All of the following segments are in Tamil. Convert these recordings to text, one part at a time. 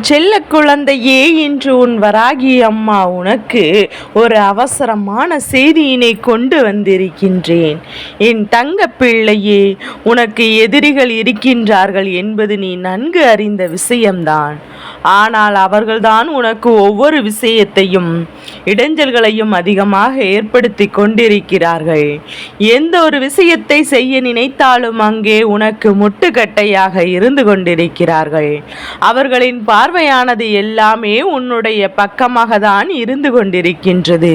செல்ல குழந்தையே இன்று உன் வராகி அம்மா உனக்கு ஒரு அவசரமான செய்தியினை கொண்டு வந்திருக்கின்றேன். என் தங்க பிள்ளையே உனக்கு எதிரிகள் இருக்கின்றார்கள் என்பது நீ நன்கு அறிந்த விஷயம்தான். ஆனால் அவர்கள்தான் உனக்கு ஒவ்வொரு விஷயத்தையும் இடைஞ்சல்களையும் அதிகமாக ஏற்படுத்தி கொண்டிருக்கிறார்கள். எந்த ஒரு விஷயத்தை செய்ய நினைத்தாலும் அங்கே உனக்கு முட்டுக்கட்டையாக இருந்து கொண்டிருக்கிறார்கள். அவர்களின் பார்வையானது எல்லாமே உன்னுடைய பக்கமாக தான் இருந்து கொண்டிருக்கின்றது.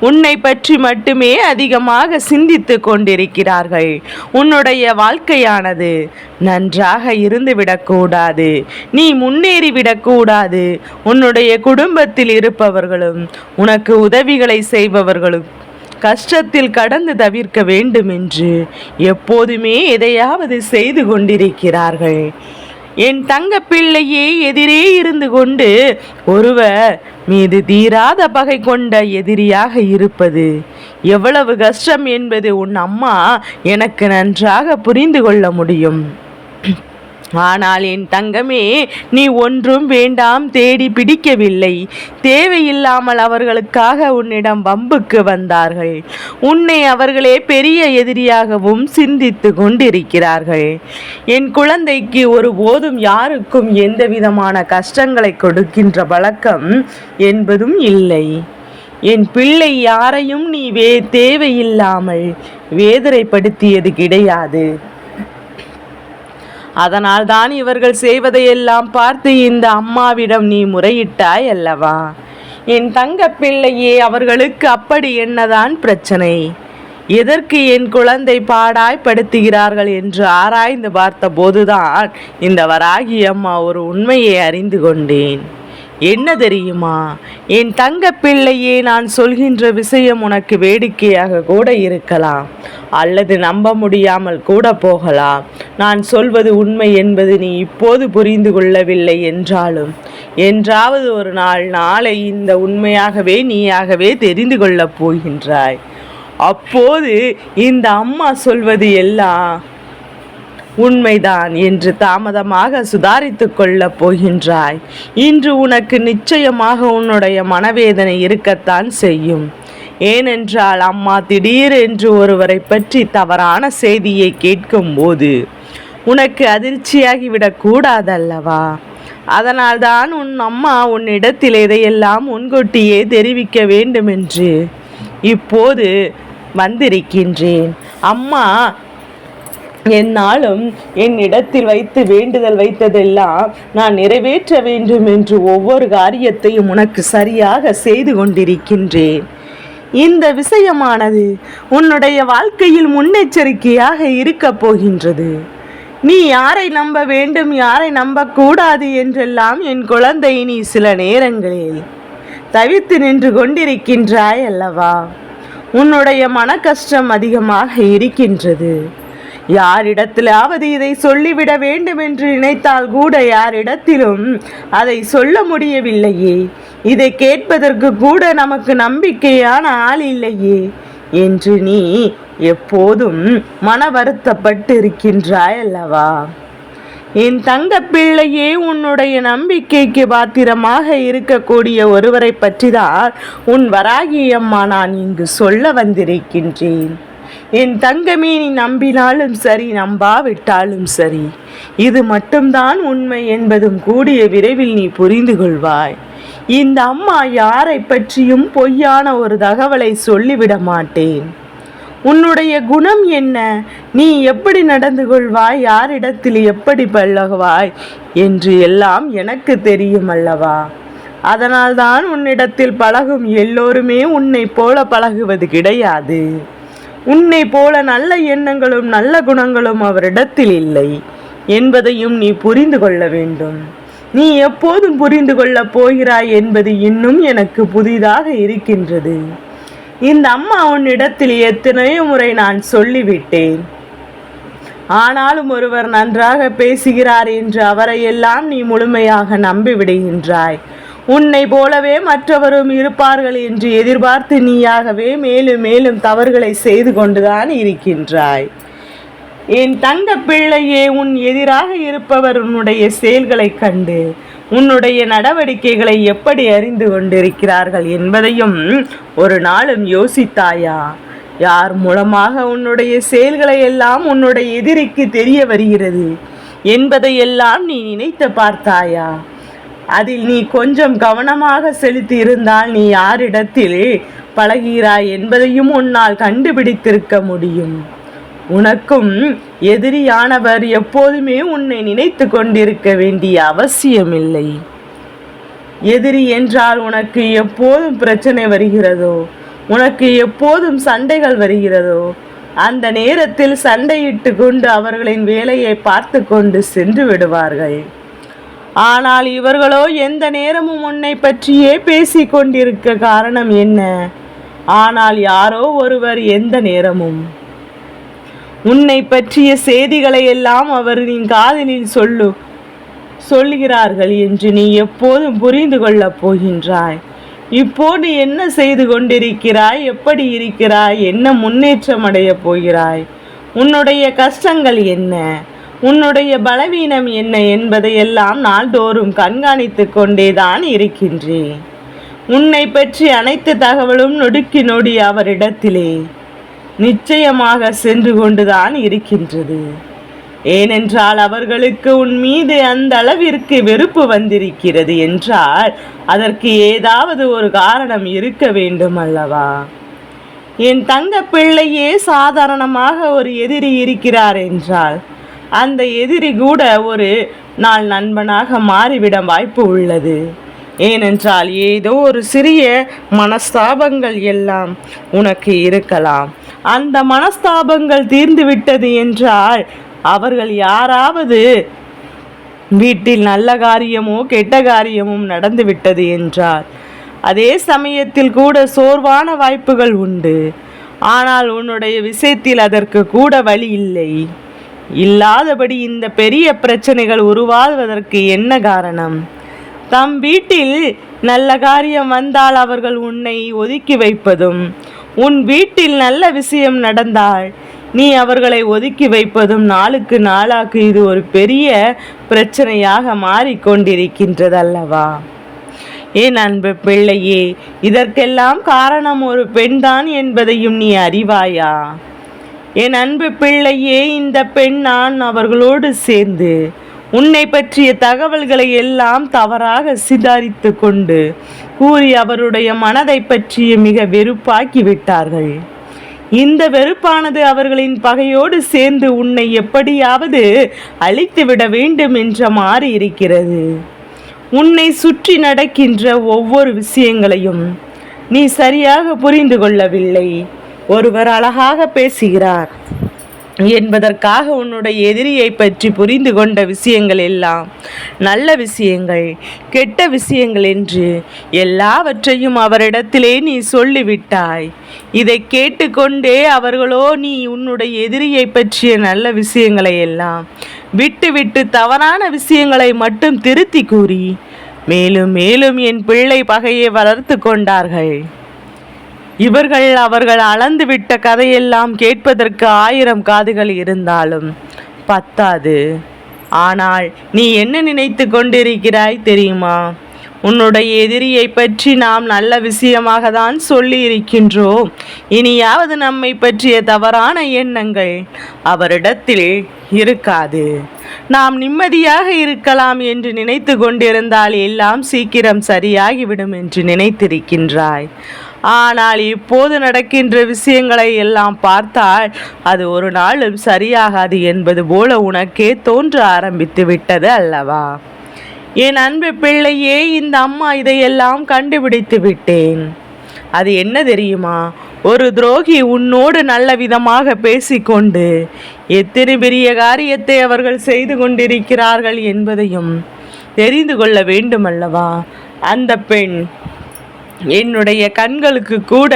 உன்னை பற்றி மட்டுமே அதிகமாக சிந்தித்து கொண்டிருக்கிறார்கள். உன்னுடைய வாழ்க்கையானது நன்றாக இருந்துவிடக்கூடாது நீ முன்னேறிவிடக் கூடாது உன்னுடைய குடும்பத்தில் இருப்பவர்களும் உனக்கு உதவிகளை செய்பவர்களும் கஷ்டத்தில் கடந்து தவிர்க்க வேண்டும் என்று எப்போதுமே எதையாவது செய்து கொண்டிருக்கிறார்கள். என் தங்க பிள்ளையே எதிரே இருந்து கொண்டு ஒருவர் மீது தீராத பகை கொண்ட எதிரியாக இருப்பது எவ்வளவு கஷ்டம் என்பது உன் அம்மா எனக்கு நன்றாக புரிந்து கொள்ள முடியும். ஆனால் என் தங்கமே நீ ஒன்றும் வேண்டாம் தேடி பிடிக்கவில்லை. தேவையில்லாமல் அவர்களுக்காக உன்னிடம் வம்புக்கு வந்தார்கள். உன்னை அவர்களே பெரிய எதிரியாகவும் சிந்தித்து கொண்டிருக்கிறார்கள். என் குழந்தைக்கு ஒருபோதும் யாருக்கும் எந்த விதமான கஷ்டங்களை கொடுக்கின்ற வழக்கம் என்பதும் இல்லை. என் பிள்ளை யாரையும் நீ வே தேவையில்லாமல் வேதனைப்படுத்தியது கிடையாது. அதனால் தான் இவர்கள் செய்வதையெல்லாம் பார்த்து இந்த அம்மாவிடம் நீ முறையிட்டாய் அல்லவா? என் தங்க பிள்ளையே அவர்களுக்கு அப்படி என்னதான் பிரச்சனை? எதற்கு என் குழந்தை பாடாய் படுத்துகிறார்கள் என்று ஆராய்ந்து பார்த்தபோதுதான் இந்த வராகி அம்மா ஒரு உண்மையை அறிந்து கொண்டேன். என்ன தெரியுமா? என் தங்க பிள்ளையே நான் சொல்கின்ற விஷயம் உனக்கு வேடிக்கையாக கூட இருக்கலாம். அல்லது நம்ப முடியாமல் கூட போகலாம். நான் சொல்வது உண்மை என்பது நீ இப்போது புரிந்து கொள்ளவில்லை என்றாலும் என்றாவது ஒரு நாள் நாளை இந்த உண்மையாகவே நீயாகவே தெரிந்து கொள்ளப் போகின்றாய். அப்போது இந்த அம்மா சொல்வது எல்லாம் உண்மைதான் என்று தாமதமாக சுதாரித்து கொள்ளப் போகின்றாய். இன்று உனக்கு நிச்சயமாக உன்னுடைய மனவேதனை இருக்கத்தான் செய்யும். ஏனென்றால் அம்மா திடீரென்று ஒருவரை பற்றி தவறான செய்தியை கேட்கும்போது உனக்கு அதிர்ச்சியாகிவிடக் கூடாதல்லவா? அதனால்தான் உன் அம்மா உன்னிடத்தில் இதையெல்லாம் முன்கூட்டியே தெரிவிக்க வேண்டுமென்று இப்போது வந்திருக்கின்றேன். அம்மா என்னாலும் என் இடத்தில் வைத்து வேண்டுதல் வைத்ததெல்லாம் நான் நிறைவேற்ற வேண்டும் என்று ஒவ்வொரு காரியத்தையும் உனக்கு சரியாக செய்து கொண்டிருக்கின்றேன். இந்த விஷயமானது உன்னுடைய வாழ்க்கையில் முன்னெச்சரிக்கையாக இருக்கப் போகின்றது. நீ யாரை நம்ப வேண்டும் யாரை நம்பக்கூடாது என்றெல்லாம் என் குழந்தை நீ சில நேரங்களில் தவித்து நின்று கொண்டிருக்கின்றாய் அல்லவா உன்னுடைய மன கஷ்டம் அதிகமாக இருக்கின்றது. யாரிடத்திலாவது இதை சொல்லிவிட வேண்டும் என்று நினைத்தால் கூட யாரிடத்திலும் அதை சொல்ல முடியவில்லையே. இதை கேட்பதற்கு கூட நமக்கு நம்பிக்கையான ஆள் இல்லையே என்று நீ எப்போதும் மன வருத்தப்பட்டு இருக்கின்றாய் அல்லவா என் தங்க பிள்ளையே உன்னுடைய நம்பிக்கைக்கு பாத்திரமாக இருக்கக்கூடிய ஒருவரை பற்றிதான் உன் வராகி அம்மா நான் இங்கு சொல்ல வந்திருக்கின்றேன். என் தங்கமே நீ நம்பினாலும் சரி நம்பாவிட்டாலும் சரி. இது மட்டும்தான் உண்மை என்பதும் கூடிய விரைவில் நீ புரிந்து கொள்வாய். இந்த அம்மா யாரை பற்றியும் பொய்யான ஒரு தகவலை சொல்லிவிட மாட்டேன். உன்னுடைய குணம் என்ன? நீ எப்படி நடந்து கொள்வாய்? யாரிடத்தில் எப்படி பழகுவாய்? என்று எல்லாம் எனக்கு தெரியும் அல்லவா? அதனால்தான் உன்னிடத்தில் பழகும் எல்லோருமே உன்னை போல பழகுவது கிடையாது. உன்னை போல நல்ல எண்ணங்களும் நல்ல குணங்களும் அவரிடத்தில் இல்லை. என்பதையும் நீ புரிந்து கொள்ள வேண்டும். நீ எப்போதும் புரிந்து கொள்ளப் போகிறாய் என்பது இன்னும் எனக்கு புதிதாக இருக்கின்றது. இந்த அம்மா உன்னிடத்தில் எத்தனையோ முறை நான் சொல்லிவிட்டேன். ஆனாலும் ஒருவர் நன்றாக பேசுகிறார் என்று அவரையெல்லாம் நீ முழுமையாக நம்பிவிடுகின்றாய். உன்னை போலவே மற்றவரும் இருப்பார்கள் என்று எதிர்பார்த்து நீயாகவே மேலும் மேலும் தவறுகளை செய்து கொண்டுதான் இருக்கின்றாய். என் தங்க பிள்ளையே உன் எதிராக இருப்பவர் உன்னுடைய செயல்களைக் கண்டு உன்னுடைய நடவடிக்கைகளை எப்படி அறிந்து கொண்டிருக்கிறார்கள் என்பதையும் ஒரு நாளும் யோசித்தாயா? யார் மூலமாக உன்னுடைய செயல்களை எல்லாம் உன்னுடைய எதிரிக்கு தெரிய வருகிறது என்பதையெல்லாம் நீ நினைத்து பார்த்தாயா? அதில் நீ கொஞ்சம் கவனமாக செலுத்தி இருந்தால் நீ யாரிடத்தில் பழகிறாய் என்பதையும் உன்னால் கண்டுபிடித்திருக்க முடியும். உனக்கும் எதிரியானவர் எப்போதுமே உன்னை நினைத்து கொண்டிருக்க வேண்டிய அவசியமில்லை. எதிரி என்றால் உனக்கு எப்போதும் பிரச்சனை வருகிறதோ உனக்கு எப்போதும் சண்டைகள் வருகிறதோ அந்த நேரத்தில் சண்டையிட்டு கொண்டு அவர்களின் வேலையை பார்த்து கொண்டு சென்று விடுவார்கள். ஆனால் இவர்களோ எந்த நேரமும் உன்னை பற்றியே பேசி கொண்டிருக்க காரணம் என்ன? ஆனால் யாரோ ஒருவர் எந்த நேரமும் உன்னை பற்றிய செய்திகளை எல்லாம் அவர் நீ காதலில் சொல்லு சொல்லுகிறார்கள் என்று நீ எப்போதும் புரிந்து கொள்ளப் போகின்றாய். இப்போது என்ன செய்து கொண்டிருக்கிறாய்? எப்படி இருக்கிறாய்? என்ன முன்னேற்றம் அடையப் போகிறாய்? உன்னுடைய கஷ்டங்கள் என்ன? உன்னுடைய பலவீனம் என்ன என்பதையெல்லாம் நாள்தோறும் கண்காணித்து கொண்டேதான் இருக்கின்றேன். உன்னை பற்றி அனைத்து தகவலும் நொடுக்கி நொடி அவரிடத்திலே நிச்சயமாக சென்று கொண்டுதான் இருக்கின்றது. ஏனென்றால் அவர்களுக்கு உன் மீது அந்த அளவிற்கு வெறுப்பு வந்திருக்கிறது என்றால் அதற்கு ஏதாவது ஒரு காரணம் இருக்க வேண்டும் அல்லவா? என் தங்க பிள்ளையே சாதாரணமாக ஒரு எதிரி இருக்கிறார் என்றால் அந்த எதிரி கூட ஒரு நாள் நண்பனாக மாறிவிட வாய்ப்பு உள்ளது. ஏனென்றால் ஏதோ ஒரு சிறிய மனஸ்தாபங்கள் எல்லாம் உனக்கு இருக்கலாம். அந்த மனஸ்தாபங்கள் தீர்ந்துவிட்டது என்றால் அவர்கள் யாராவது வீட்டில் நல்ல காரியமோ கெட்ட காரியமும் நடந்துவிட்டது என்றார் அதே சமயத்தில் கூட சோர்வான வாய்ப்புகள் உண்டு. ஆனால் உன்னுடைய விஷயத்தில் அதற்கு கூட வழி இல்லை. இல்லாதபடி இந்த பெரிய பிரச்சனைகள் உருவாவதற்கு என்ன காரணம்? தம் வீட்டில் நல்ல காரியம் வந்தால் அவர்கள் உன்னை ஒதுக்கி வைப்பதும் உன் வீட்டில் நல்ல விஷயம் நடந்தால் நீ அவர்களை ஒதுக்கி வைப்பதும் நாளுக்கு நாளாக்கு இது ஒரு பெரிய பிரச்சனையாக மாறிக்கொண்டிருக்கின்றது அல்லவா ஏன் அன்பு பிள்ளையே இதற்கெல்லாம் காரணம் ஒரு பெண்தான் என்பதையும் நீ அறிவாயா? என் அன்பு பிள்ளையே இந்த பெண் நான் அவர்களோடு சேர்ந்து உன்னை பற்றிய தகவல்களை எல்லாம் தவறாக சிதாரித்து கொண்டு கூறி அவருடைய மனதை பற்றிய மிக வெறுப்பாக்கி விட்டார்கள். இந்த வெறுப்பானது அவர்களின் பகையோடு சேர்ந்து உன்னை எப்படியாவது அழித்துவிட வேண்டும் என்ற மாறி இருக்கிறது. உன்னை சுற்றி நடக்கின்ற ஒவ்வொரு விஷயங்களையும் நீ சரியாக புரிந்து கொள்ளவில்லை. ஒருவர் அழகாக பேசுகிறார். என்பதற்காக உன்னுடைய எதிரியை பற்றி புரிந்து கொண்ட விஷயங்கள் எல்லாம் நல்ல விஷயங்கள் கெட்ட விஷயங்கள் என்று எல்லாவற்றையும் அவரிடத்திலே நீ சொல்லிவிட்டாய். இதை கேட்டுக்கொண்டே அவர்களோ நீ உன்னுடைய எதிரியை பற்றிய நல்ல விஷயங்களை எல்லாம் விட்டுவிட்டு தவறான விஷயங்களை மட்டும் திருத்தி கூறி மேலும் மேலும் என் பிள்ளை பகையை வளர்த்து கொண்டார்கள். இவர்கள் அவர்கள் அளந்துவிட்ட கதையெல்லாம் கேட்பதற்கு ஆயிரம் காதுகள் இருந்தாலும் பத்தாது. ஆனால் நீ என்ன நினைத்து கொண்டிருக்கிறாய் தெரியுமா? உன்னுடைய எதிரியை பற்றி நாம் நல்ல விஷயமாக தான் சொல்லி இருக்கின்றோம் இனியாவது நம்மை பற்றிய தவறான எண்ணங்கள் அவரிடத்தில் இருக்காது. நாம் நிம்மதியாக இருக்கலாம் என்று நினைத்து கொண்டிருந்தால் எல்லாம் சீக்கிரம் சரியாகிவிடும் என்று நினைத்திருக்கின்றாய். ஆனால் இப்போது நடக்கின்ற விஷயங்களை எல்லாம் பார்த்தால் அது ஒரு நாளும் சரியாகாது என்பது போல உனக்கே தோன்ற ஆரம்பித்து விட்டது அல்லவா? என் அன்பு பிள்ளையே இந்த அம்மா இதையெல்லாம் கண்டுபிடித்து விட்டேன். அது என்ன தெரியுமா? ஒரு துரோகி உன்னோடு நல்ல விதமாக பேசிக்கொண்டு எத்தனை பெரிய காரியத்தை அவர்கள் செய்து கொண்டிருக்கிறார்கள் என்பதையும் தெரிந்து கொள்ள வேண்டுமல்லவா? அந்த பெண் என்னுடைய கண்களுக்கு கூட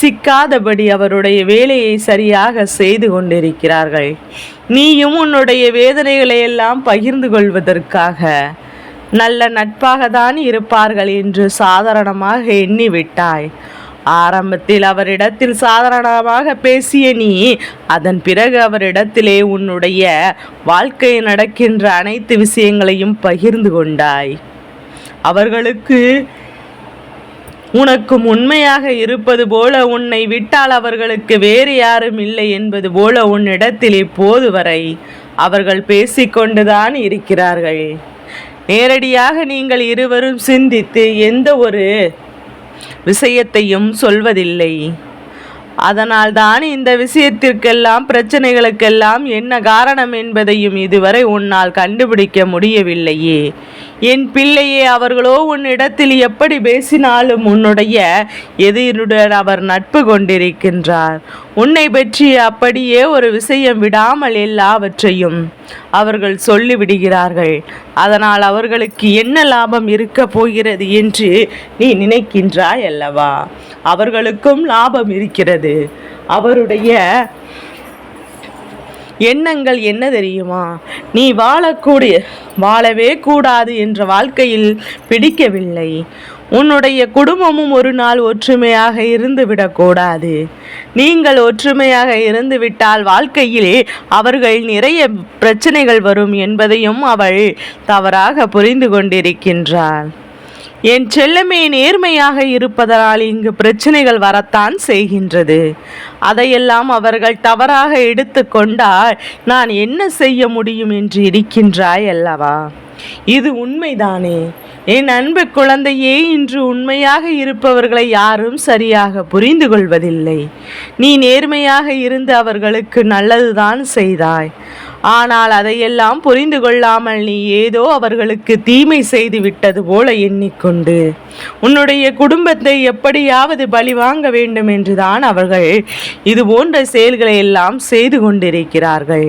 சிக்காதபடி அவருடைய வேலையை சரியாக செய்து கொண்டிருக்கிறார்கள். நீயும் உன்னுடைய வேதனைகளை எல்லாம் பகிர்ந்து கொள்வதற்காக நல்ல நட்பாக தான் இருப்பார்கள் என்று சாதாரணமாக எண்ணிவிட்டாய். ஆரம்பத்தில் அவரிடத்தில் சாதாரணமாக பேசிய நீ அதன் பிறகு அவரிடத்திலே உன்னுடைய வாழ்க்கையில் நடக்கின்ற அனைத்து விஷயங்களையும் பகிர்ந்து கொண்டாய். அவர்களுக்கு உனக்கும் உண்மையாக இருப்பது போல உன்னை விட்டால் அவர்களுக்கு வேறு யாரும் இல்லை என்பது போல உன்னிடத்தில் இப்போது வரை அவர்கள் பேசிக்கொண்டுதான் இருக்கிறார்கள். நேரடியாக நீங்கள் இருவரும் சிந்தித்து எந்த ஒரு விஷயத்தையும் சொல்வதில்லை. அதனால் தான் இந்த விஷயத்திற்கெல்லாம் பிரச்சனைகளுக்கெல்லாம் என்ன காரணம் என்பதையும் இதுவரை உன்னால் கண்டுபிடிக்க முடியவில்லையே. என் பிள்ளையே அவர்களோ உன்னிடத்தில் எப்படி பேசினாலும் உன்னுடைய எதிருடன் அவர் நட்பு கொண்டிருக்கின்றார். உன்னை பற்றி அப்படியே ஒரு விஷயம் விடாமல் எல்லாவற்றையும் அவர்கள் சொல்லிவிடுகிறார்கள். அதனால் அவர்களுக்கு என்ன லாபம் இருக்க போகிறது என்று நீ நினைக்கின்றாய் அல்லவா? அவர்களுக்கும் லாபம் இருக்கிறது. அவருடைய எண்ணங்கள் என்ன தெரியுமா? நீ வாழக்கூடிய வாழவே கூடாது என்ற வாழ்க்கையில் பிடிக்கவில்லை. உன்னுடைய குடும்பமும் ஒரு நாள் ஒற்றுமையாக இருந்து விடக்கூடாது நீங்கள் ஒற்றுமையாக இருந்துவிட்டால் வாழ்க்கையிலே அவர்கள் நிறைய பிரச்சனைகள் வரும் என்பதையும் அவள் தவறாக புரிந்து கொண்டிருக்கின்றாள். என் செல்லமே நேர்மையாக இருப்பதனால் இங்கு பிரச்சனைகள் வரத்தான் செய்கின்றது. அதையெல்லாம் அவர்கள் தவறாக எடுத்துக்கொண்டால் நான் என்ன செய்ய முடியும் என்று இருக்கின்றாய் அல்லவா? இது உண்மைதானே. என் அன்பு குழந்தையே இன்று உண்மையாக இருப்பவர்களை யாரும் சரியாக புரிந்து கொள்வதில்லை. நீ நேர்மையாக இருந்து அவர்களுக்கு நல்லதுதான் செய்தாய். ஆனால் அதையெல்லாம் புரிந்து கொள்ளாமல் நீ ஏதோ அவர்களுக்கு தீமை செய்து விட்டது போல எண்ணிக்கொண்டு உன்னுடைய குடும்பத்தை எப்படியாவது பழிவாங்க வேண்டும் என்றுதான் அவர்கள் இது போன்ற செயல்களை எல்லாம் செய்து கொண்டிருக்கிறார்கள்.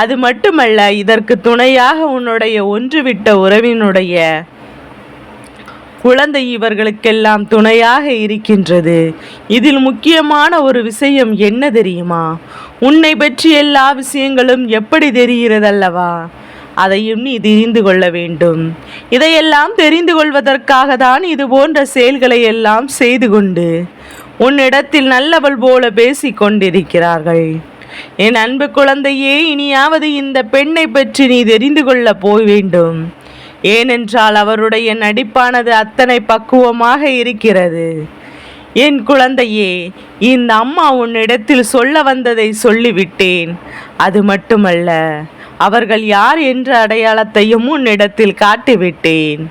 அது மட்டுமல்ல இதற்கு துணையாக உன்னுடைய ஒன்றுவிட்ட உறவினுடைய குழந்தை இவர்களுக்கெல்லாம் துணையாக இருக்கின்றது. இதில் முக்கியமான ஒரு விஷயம் என்ன தெரியுமா? உன்னை பற்றி எல்லா விஷயங்களும் எப்படி தெரிகிறதல்லவா? அதையும் நீ தெரிந்து கொள்ள வேண்டும். இதையெல்லாம் தெரிந்து கொள்வதற்காக தான் இது போன்ற செயல்களை எல்லாம் செய்து கொண்டு உன்னிடத்தில் நல்லவள் போல பேசி கொண்டிருக்கிறார்கள். என் அன்பு குழந்தையே இனியாவது இந்த பெண்ணை பற்றி நீ தெரிந்து கொள்ள போய் வேண்டும். ஏனென்றால் அவருடைய நடிப்பானது அத்தனை பக்குவமாக இருக்கிறது. என் குழந்தையே இந்த அம்மா உன்னிடத்தில் சொல்ல வந்ததை சொல்லிவிட்டேன். அது மட்டுமல்ல அவர்கள் யார் என்ற அடையாளத்தையும் உன்னிடத்தில் காட்டிவிட்டேன்.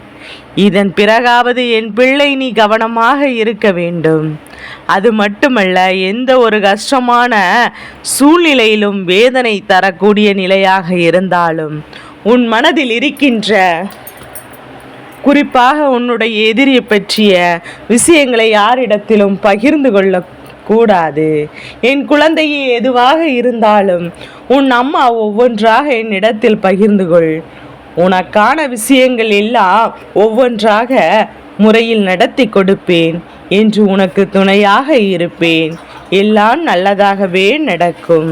இதன் பிறகாவது என் பிள்ளை நீ கவனமாக இருக்க வேண்டும். அது மட்டுமல்ல எந்த ஒரு கஷ்டமான சூழ்நிலையிலும் வேதனை தரக்கூடிய நிலையாக இருந்தாலும் உன் மனதில் இருக்கின்ற குறிப்பாக உன்னுடைய எதிரியை பற்றிய விஷயங்களை யாரிடத்திலும் பகிர்ந்து கொள்ள கூடாது. என் குழந்தையே எதுவாக இருந்தாலும் உன் அம்மா ஒவ்வொன்றாக என்னிடத்தில் பகிர்ந்து கொள். உனக்கான விஷயங்கள் எல்லாம் ஒவ்வொன்றாக முறையில் நடத்தி கொடுப்பேன் என்று உனக்கு துணையாக இருப்பேன். எல்லாம் நல்லதாகவே நடக்கும்.